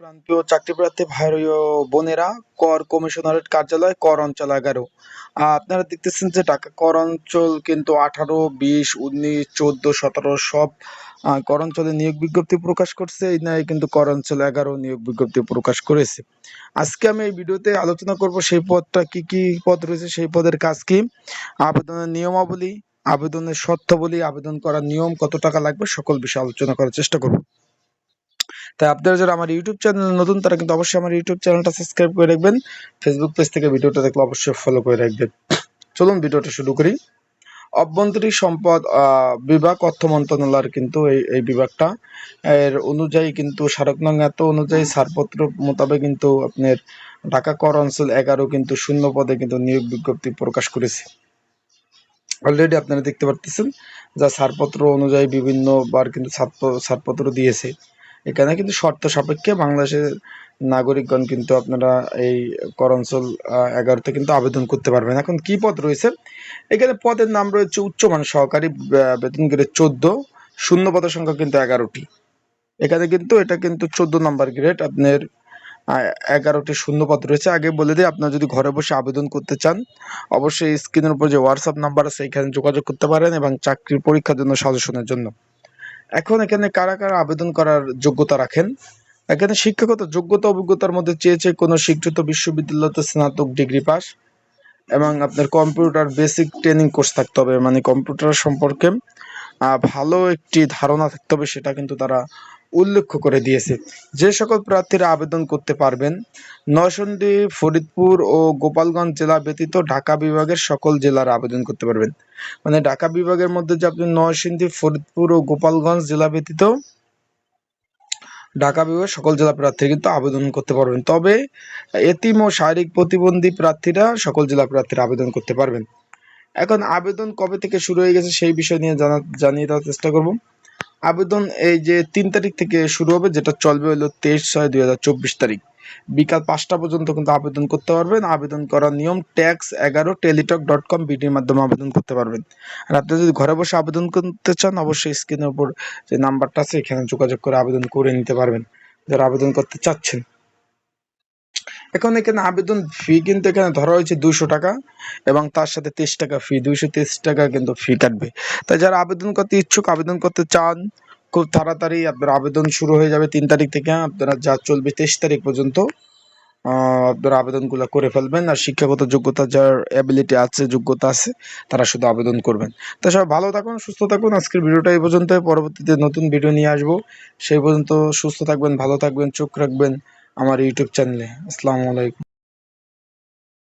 প্রান্তীয় চাকরি প্রার্থী ভাই বোনেরা, কর কমিশনারেট কার্যালয়, কর অঞ্চল এগারো। আপনারা দেখতেছেন যে ঢাকা কর অঞ্চল কিন্তু আঠারো, বিশ, উনিশ, চোদ্দ, সতেরো সব কর অঞ্চলে নিয়োগ বিজ্ঞপ্তি প্রকাশ করছে। এই নয় কিন্তু কর অঞ্চল এগারো নিয়োগ বিজ্ঞপ্তি প্রকাশ করেছে। আজকে আমি এই ভিডিওতে আলোচনা করব সেই পদটা কি কি পদ রয়েছে, সেই পদের কাজ কি? আবেদনের নিয়মাবলী, আবেদনের শর্তাবলী, আবেদন করার নিয়ম কত টাকা লাগবে, সকল বিষয়ে আলোচনা করার চেষ্টা করব। তাই আপনারা যারা আমার ইউটিউব চ্যানেল নতুন, তারা কিন্তু অবশ্যই আমার ইউটিউব চ্যানেলটা সাবস্ক্রাইব করে রাখবেন। ফেসবুক পেজ থেকে ভিডিওটা দেখলে অবশ্যই ফলো করে রাখবেন। চলুন ভিডিওটা শুরু করি। অভ্যন্তরীণ সম্পদ বিভাগ অর্থ মন্ত্রণালয়ের কিন্তু এই এই বিভাগটা। এর অনুযায়ী কিন্তু স্মারক নং এত অনুযায়ী ছাড়পত্র মোতাবেক কিন্তু আপনার ঢাকা কর অঞ্চল এগারো কিন্তু শূন্য পদে কিন্তু নিয়োগ বিজ্ঞপ্তি প্রকাশ করেছে। অলরেডি আপনারা দেখতে পারতেছেন যা ছাড়পত্র অনুযায়ী বিভিন্ন বার কিন্তু ছাড়প- ছাড়পত্র দিয়েছে। এখানে কিন্তু শর্ত সাপেক্ষে বাংলাদেশের নাগরিকগণ কিন্তু আপনারা এই করঞ্চল এগারোতে কিন্তু আবেদন করতে পারবেন। এখন কি পদ রয়েছে? এখানে পদের নাম রয়েছে উচ্চমান সহকারী বেতন গ্রেড চোদ্দ, শূন্য পদের সংখ্যা কিন্তু এগারোটি। এখানে কিন্তু, এটা কিন্তু চোদ্দ নাম্বার গ্রেড, আপনার এগারোটি শূন্য পদ রয়েছে। আগে বলে দিই, আপনারা যদি ঘরে বসে আবেদন করতে চান, অবশ্যই স্ক্রিনের উপর যে হোয়াটসঅ্যাপ নাম্বার আছে, এখানে যোগাযোগ করতে পারেন এবং চাকরির পরীক্ষার জন্য সাজেশনের জন্য। এখন এখানে কারা কারা আবেদন করার যোগ্যতা রাখেন? এখানে শিক্ষাগত যোগ্যতা, অভিজ্ঞতার মধ্যে চেয়েছে কোনো স্বীকৃত বিশ্ববিদ্যালয়তে স্নাতক ডিগ্রি পাস এবং আপনার কম্পিউটার বেসিক ট্রেনিং কোর্স থাকতে হবে। মানে কম্পিউটার সম্পর্কে ভালো একটি ধারণা থাকতে হবে, সেটা কিন্তু তারা উল্লেখ করে দিয়েছে। যে সকল প্রার্থীরা আবেদন করতে পারবেন, নরসিংদী, ফরিদপুর ও গোপালগঞ্জ জেলা ব্যতীত ঢাকা বিভাগের সকল জেলার আবেদন করতে পারবেন। মানে ঢাকা বিভাগের মধ্যে যে আপনি নরসিংদী, ফরিদপুর ও গোপালগঞ্জ জেলা ব্যতীত ঢাকা বিভাগের সকল জেলা প্রার্থী কিন্তু আবেদন করতে পারবেন। তবে এতিম ও শারীরিক প্রতিবন্ধী প্রার্থীরা সকল জেলা প্রার্থীরা আবেদন করতে পারবেন। এখন আবেদন কবে থেকে শুরু হয়ে গেছে সেই বিষয় নিয়ে জানা জানিয়ে দেওয়ার চেষ্টা করব। আবেদন এই যে তিন তারিখ থেকে শুরু হবে, যেটা চলবে হলো তেইশ ছয় দুই তারিখ। বিকাল পাঁচটা পর্যন্ত কিন্তু আবেদন করতে পারবেন। আবেদন করার নিয়ম ট্যাক্স এগারো, টেলিটক ডট কম বিডির মাধ্যমে আবেদন করতে পারবেন। আর আপনি যদি ঘরে বসে আবেদন করতে চান, অবশ্যই স্ক্রিনের উপর যে নাম্বারটা আছে, এখানে যোগাযোগ করে আবেদন করে নিতে পারবেন। যারা আবেদন করতে চাচ্ছেন। এখন এখানে আবেদন ফি কিন্তু এখানে ধরা হয়েছে দুশো টাকা এবং তার সাথে তেইশ টাকা ফি দুইশো তেইশ টাকা কিন্তু ফি কাটবে। তাই যারা আবেদন করতে ইচ্ছুক, আবেদন করতে চান, খুব তাড়াতাড়ি আপনার আবেদন শুরু হয়ে যাবে তিন তারিখ থেকে। আপনারা যা চলবে তেইশ তারিখ পর্যন্ত আপনারা আবেদনগুলো করে ফেলবেন। আর শিক্ষাগত যোগ্যতা যার অ্যাবিলিটি আছে, যোগ্যতা আছে, তারা শুধু আবেদন করবেন। তো সবাই ভালো থাকুন, সুস্থ থাকুন। আজকের ভিডিওটা এই পর্যন্ত পরবর্তীতে নতুন ভিডিও নিয়ে আসব। সেই পর্যন্ত সুস্থ থাকবেন, ভালো থাকবেন, চোখ রাখবেন। আমার ইউটিউব চ্যানেলে আসসালামু আলাইকুম।